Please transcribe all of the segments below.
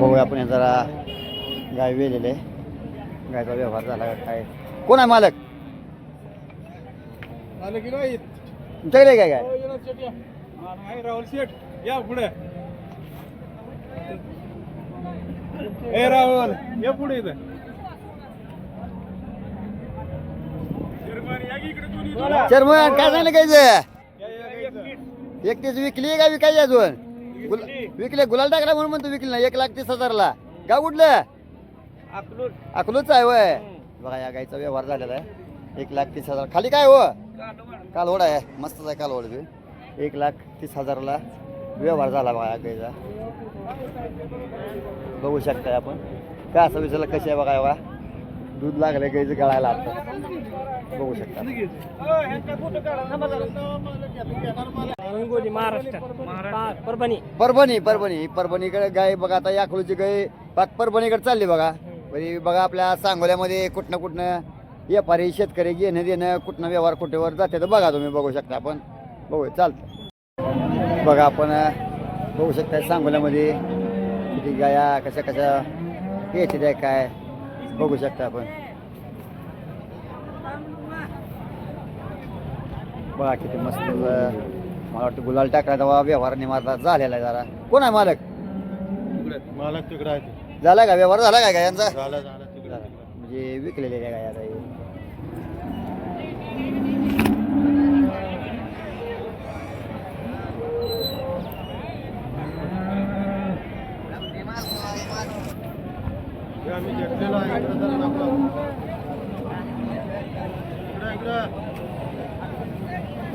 बघूया आपण जरा गाय वेलेले. गायचा व्यवहार झाला का काय? कोण आहे मालक? तुमच्याकडे काय काय हो, राहुल शेठ या पुढे. ए राहुल या पुढे इथं. चेअरमन काय सांगितलं कायचं या, या, या, इथं. एकटीच विकली का विकायची अजून? विकले गुलाल टाकला म्हणून म्हणतो विकली ना एक लाख तीस हजारला. गाव कुठलं? अकलूज. अकलूच आहे वय. बघा या गाईचा व्यवहार झालेला आहे. एक लाख तीस हजार. खाली काय हो? कालवड आहे. मस्तच आहे कालवड बी. एक लाख तीस हजारला व्यवहार झाला बघा या गाईचा. बघू शकताय आपण. काय असं विचारलं कशी आहे बघा बघा दूध लागलं गाईचं गळायला आता बघू शकता. रंगोली महाराष्ट्र. परभणी. परभणी परभणी. परभणीकडे गाय बघा आता या अकलूची गाय पाक परभणीकडे चालली बघा. म्हणजे बघा आपल्या सांगोल्यामध्ये कुठनं कुठनं व्यापारी शेतकरी घेणं देणं कुठनं व्यवहार कुठेवर जाते तर बघा तुम्ही बघू शकता आपण. बघू चालतं. बघा आपण बघू शकता सांगोल्यामध्ये किती गाया कशा कशा यायचे त्या काय? बघू शकता आपण. बघा किती मस्त मला वाटतं गुलाल टाकला तेव्हा व्यवहार निमारला झालेला आहे जरा. कोण आहे मालक? मालक तिकडे आहे. झाला का व्यवहार? झाला का यांचा. म्हणजे विकलेले काय आता हे. हे आम्ही घेतलेलं आहे इकडे जरा दाखवा. इकडे, इकडे.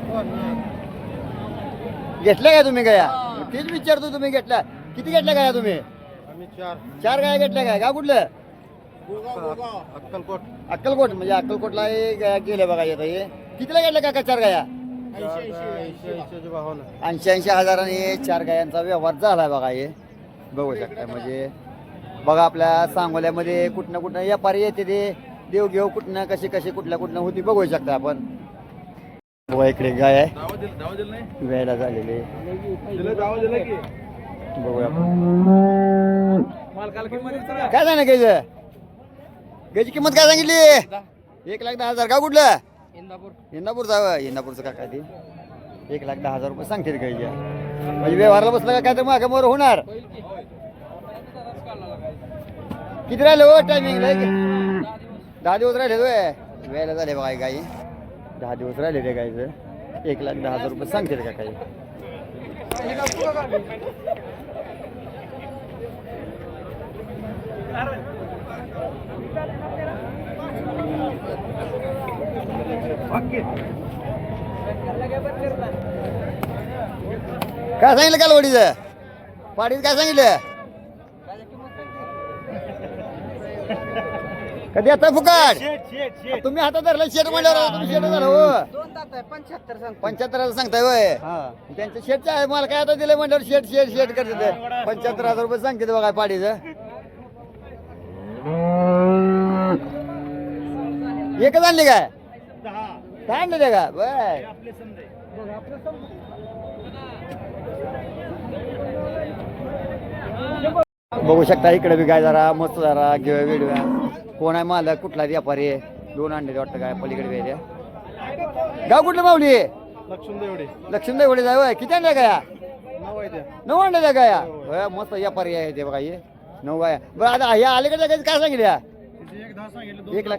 हो ना. घेतल्या काय तुम्ही गाया तेच विचारतो तुम्ही घेतल्या किती घेतल्या गाया तुम्ही आम्ही चार चार गाया घेतल्या काय गाव कुठलं अक्कलकोट अक्कलकोट म्हणजे अक्कलकोटला हे गाया गेल्या बघा येतं हे कितीला घेतल्या काका चार गाया ऐंशी ऐंशी हजाराने चार गायांचा व्यवहार झालाय बघा हे बघू शकता म्हणजे बघा आपल्या सांगोल्यामध्ये कुठनं कुठनं व्यापारी येते ते. देव घेऊ कुठनं कशी कशी कुठल्या कुठनं होती बघू शकता आपण. बघा इकडे गाय आहे. झालेले. बघूया. काय सांगा गायचं गायची किंमत काय सांगितली? एक लाख दहा हजार. का कुठलं? इंदापूर. आहे होय. इंदापूरचं का काय ते. एक लाख दहा हजार रुपये सांगते गायच्या म्हणजे व्यवहारला बसला का काय तर मागं मोर होणार? किती राहिले हो टायमिंग दहा दिवस राहिले होय वेळेला झाले बघा गाई। दहा दिवस राहिले ते गायचं एक लाख दहा हजार रुपये सांगते का काही काय सांगितलं काल वडीचं? पाडीत काय सांगितलं? कधी आता फुकाट? तुम्ही हातात धरलं शेट म्हणल्यावर तुम्ही शेट झालं हो. दोन तास आहे पंच्याहत्तर सांग पंच्याहत्तर सांगताय वय त्यांच्या शेटचं आहे मला काय आता दिलं म्हणल्यावर शेट शेट शेट करते पंच्याहत्तर हजार रुपये सांगते बघा पाडीचं. एकच आणली काय? काय आणले ते का? बर. आपले समजे. बघ आपले समजे. बघू शकता इकडे बी काय जरा मस्त जरा घेऊया वेडूया. कोण आहे मालक? कुठला व्यापारी आहे? दोन अंडे वाटतं काय? पलीकडे वेळ्या गाव कुठलं माऊली? लक्ष्मण देवडे. लक्ष्मीबाई वडे जाय किती अंड्या गाया? नऊ अंडे गाया? होय, मस्त व्यापारी आहे ते बघा हे. नऊ गाया बरं आता ह्या अलीकडच्या गायचं काय सांगितल्या एक लाख.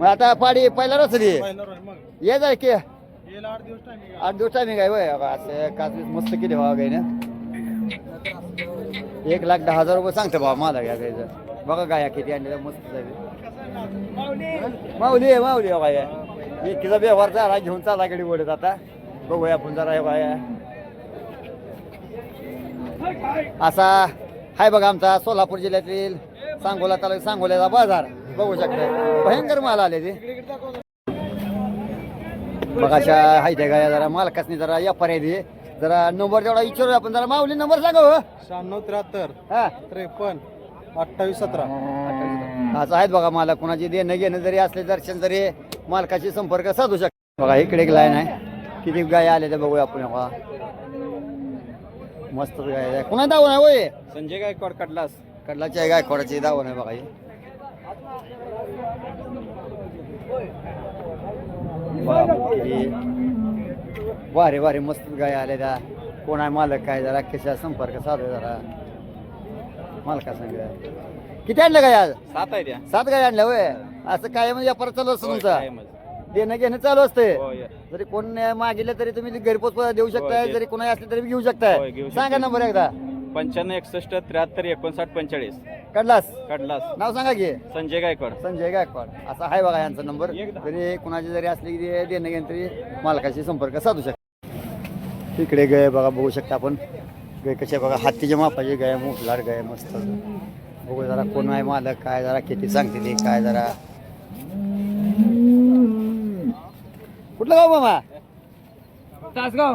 मग आता पाडी पहिला मग. ये जाय की. आठ दिवस टाइम आठ दिवस टायमिंग आहे वय असं काच मस्त केले भावा गायनं एक लाख दहा हजार रुपये सांगते भावा मला या गायचं बघा गाया किती आणल्या मस्त माऊली आहे माऊली आहे गाया. एकीचा व्यवहार झाला घेऊन चाला गडी ओढत आता. बघूया आपण जरा हे गाया. असा हाय बघा आमचा सोलापूर जिल्ह्यातील सांगोला तालुका सांगोल्याचा बाजार. बघू शकता. भयंकर माल आले ते. बघा अशा हाय त्या गाया जरा मालकासनी जरा या पर्याय जरा नंबर तेवढा विचारू आपण. जरा माऊली नंबर सांगा हो. शहाण्णव त्र्याहत्तर हा. त्रेपन्न. अठ्ठावीस सतरा. असं आहेत बघा मला कुणाची देणं घेणं जरी असले दर्शन जरी मालकाशी संपर्क साधू शकतो बघा इकडे एक लाईन आहे. किती गाय आले ते बघूया आपण बघा मस्त गाय आहे. कुणा दावण आहे होय? संजय गायकवाड कडलास कडलाची आहे गायकवाडाची दावण आहे बघा ही. वारे वारे मस्त गाय आल्या त्या. कोण आहे मालक काय जरा कशा संपर्क साधू जरा. मालका सांग? किती आणलं गाय आज? सात आहे त्या. सात गाय आणल्या होय? असं काय म्हणजे व्यापार चालू असतो तुमचा? देणं घेणं चालू असते जरी कोण मागितलं तरी तुम्ही घरी पोच देऊ शकताय जरी कोणा असले तरी घेऊ शकताय. सांगा. नंबर एकदा. पंच्याण्णव एकसष्ट त्र्याहत्तर एकोणसाठ पंचेचाळीस. कडलास. कडलास. नाव सांगा की. संजय गायकवाड. संजय गायकवाड. असा आहे बघा यांचा नंबर. तरी कुणाची जरी असली की देणं घेणं तरी मालकाशी संपर्क साधू शकता. इकडे गाय बघा बघू शकता आपण. गाय कशी बघा हत्तीच्या मापाची गाय मुठलार गाय मस्त. बघू जरा कोण आहे मालक काय जरा किती सांगते ते काय जरा. कुठलं गाव मामा? तासगाव.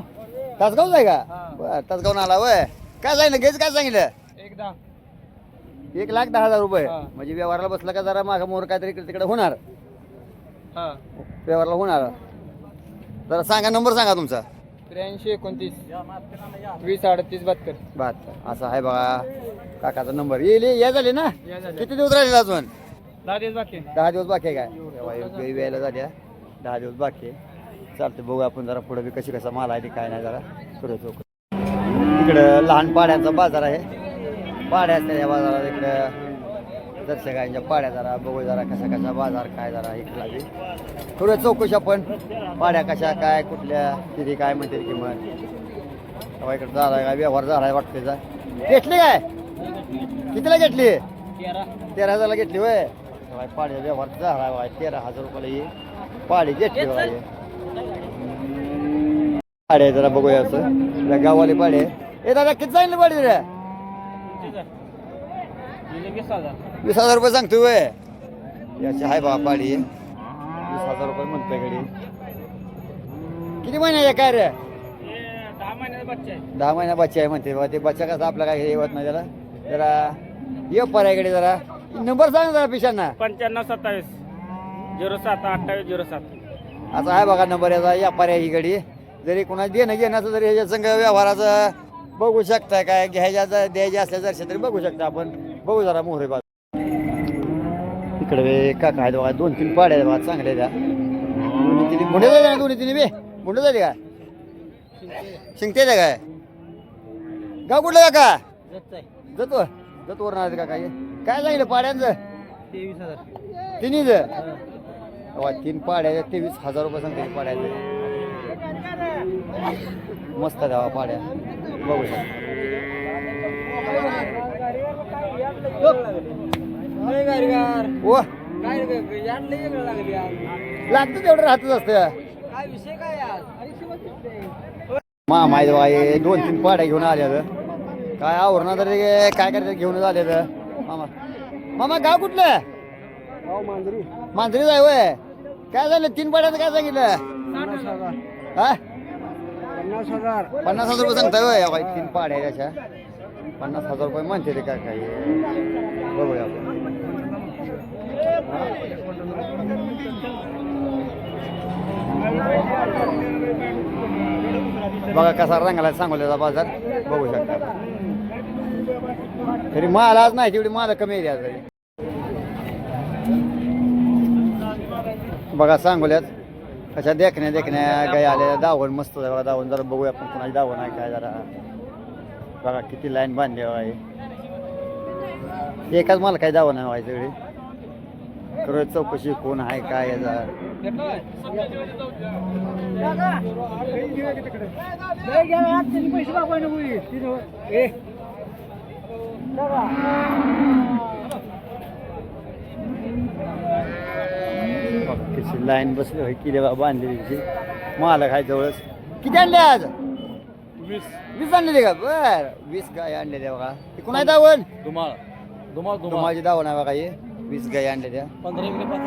तासगावच आहे का? बरं तासगावून आला वय. काय सांगितलं घेच काय सांगितलं? एकदा. एक लाख दहा हजार रुपये. हा. म्हणजे व्यवहाराला बसला का जरा मागा मोर काहीतरी इकडे तिकडे होणार? हा. व्यवहारला होणार. जरा सांगा नंबर सांगा तुमचा. त्र्याऐंशी एकोणतीस. वीस अडतीस बहात्तर. बहात्तर. असा आहे बघा. काकाचा नंबर. येईल या झाले ना? किती दिवस राहिले अजून? दहा दिवस बाकी दहा दिवस बाकी आहे काय? तेव्हा गाई व्यायला झाल्या दहा दिवस बाकी आहे. चालते बघू आपण जरा पुढे बी कशी कसा माल आहे ते काय नाही जरा. थोडं चौक इकडं लहान पाड्यांचा बाजार आहे. पाड्या असतात या बाजारात. इकडं दर्शकांच्या पाड्या जरा बघू जरा कशा कशा बाजार काय जरा इकडला थोडं चौकशी आपण पाड्या कशा काय कुठल्या किती काय म्हणते किंमत. इकडे इकडं झाला काय व्यवहार झाला आहे त्याचा घेतली काय? कितीला घेतली? तेरा हजारला घेतली होय. पाड्या व्यवहार झाला बाय तेरा हजार रुपयाला ही पाडी घेतली बाय ही. पाड्या जरा बघूया असं. पाडी आहे पाडे ए दादा किती जाईल पाडी रे वीस हजार रुपये सांगतोय होय याची आहे बा पाडी वीस हजार रुपये म्हणतोय गडी. किती महिन्याचे काय रे? दहा महिन्याचा बच्चा आहे म्हणते. बा ते बच्चा कसा आपला काय होत नाही त्याला. जरा ये पर्याकडे जरा. नंबर सांग जरा पिशांना. पंच्याण्णव सत्तावीस. झिरो सात अठ्ठावीस झिरो सात. असा आहे बघा नंबर याचा. या पर्याय ही गडी. जरी कोणा देणं घेण्याचं जरी ह्याच्या संघ व्यवहाराचं बघू शकताय काय. घ्यायच्या जर द्यायचे असल्या जरशे तरी बघू शकता आपण. बघू जरा मोहरे इकडे काका आहेत बघा दोन तीन पाड्या आहेत बघा चांगल्या द्या दोन्ही तिन्ही मुंडे ना दोन्ही तिने बे? मुंडे झाले का? शिंगते काय? गाव कुठलं काका? जातो जातो वर काका का काय सांगितलं पाड्यांचं? तेवीस हजार तिन्हीच तीन पाड्या तेवीस हजार रुपये सांगते पाड्याचे. मस्त द्यावा पाड्या. बघू शकता. ओ लागतं तेवढं राहतच असतं. मामा आहे हे दोन तीन पाड्या घेऊन आल्या काय आवरणा तरी काय करायचं घेऊन आले मामा. मामा गाव कुठलं? मांजरी. जाय वय काय झालं? तीन पाड्याचं काय सांगितलं? हा? पन्नास हजार. पन्नास हजार रुपये सांगताय वय बाई तीन पाड्या आहे त्याच्या. पन्नास हजार रुपये म्हणते ते काय काय बघूया आपण. बघा कसा रंगाला सांगोल्याचा बाजार. बघू शकता. तरी माल आज नाही तेवढी माल कमी आहे तरी बघा सांगोल्यात. कशा देखण्या देखण्या गाय आल्या. दावण मस्त बघा दावण. जरा बघूया आपण कुणाची दावण आहे काय जरा. बघा किती लाईन बांधली आहे. एकाच मला काय दावण आहे व्हायचं सगळी. खरं चौकशी कोण आहे काय कशी लाईन बसली होय किती बा बांधलेली तिची मालक आहे जवळच. किती आणले आज? वीस. वीस आणलेले का? बर. वीस गाय आणलेल्या बघा. ते कुणा दावण? धुमाळ. धुमाळ तुम्हाला दावण आहे बघा हे. वीस गाय आणलेल्या पंधरा इकडे पाच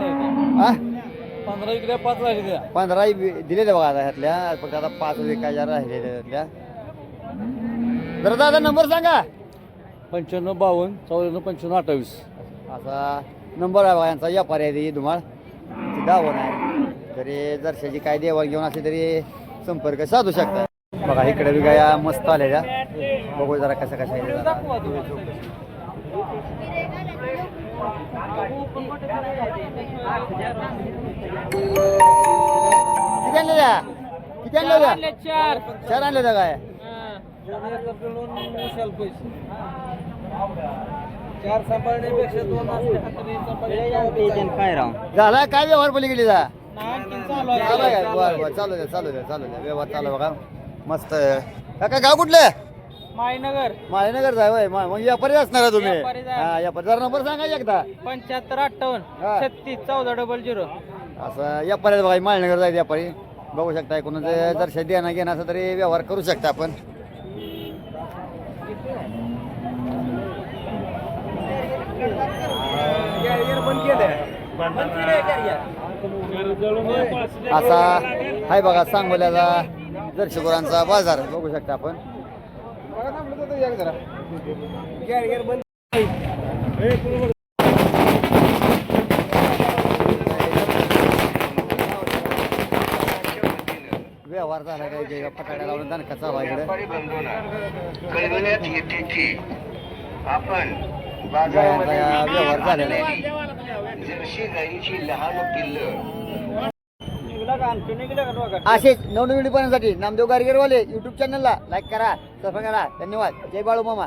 हा पंधरा इकडे पाच आहे त्या. पंधरा दिलेल्या बघा आता ह्यातल्या. फक्त आता पाच विकायच्या राहिलेल्या त्यातल्या. जरा दादा नंबर सांगा. पंच्याण्णव बावन्न चौऱ्याण्णव पंच्याण्णव अठ्ठावीस. असा नंबर आहे बघा यांचा या पर्याय धुमाळ दावण आहे. तरी जरशाची काय देवाण घेऊन असली तरी संपर्क साधू शकता. बघा इकडे बी गाया मस्त आलेल्या. बघू जरा कसं कसं आहे ते जरा. दाखवा तुम्ही. किती आणल्या त्या? किती? आणले चार. चार आणल्या त्या काय? चार सांभाळण्यापेक्षा दोन काय राव? झाला काय व्यवहार पलीकडे जा आणखीन चालू चालू आहे आहे बरं बरं चालू द्या चालू द्या चालू द्या. व्यवहार चालू बघा. मस्त काका गाव कुठलं? मायनगर. माळीनगर जाय होय मा- मग व्यापारी असणार आहे तुम्ही. व्यापारीच आहे. हा व्यापारी जरा नंबर सांगा एकदा. पंच्याहत्तर हा. अठ्ठावन्न छत्तीस चौदा डबल झिरो. असं व्यापारी आहे बघा माळीनगर जायचं व्यापारी बघू शकता कोणाचं जर देणं घेणं असं तरी व्यवहार करू शकता आपण. असा हाय बघा सांगोल्याचा दर्शकुरांचा बाजार बघू शकता आपण. व्यवहार झाला काय? ते फटाड्या लावून दणका चालू आहे इकडे? व्यापारी बंधूंना कळविण्यात येते की आपण व्यवहार झालेला आहे. जर्सी गायीची लहान पिल्लं असेच नवनवीन पाहण्यासाठी नामदेव गारगेरवाले युट्यूब चॅनलला लाईक करा सबस्क्राईब करा. धन्यवाद. जय बाळू मामा.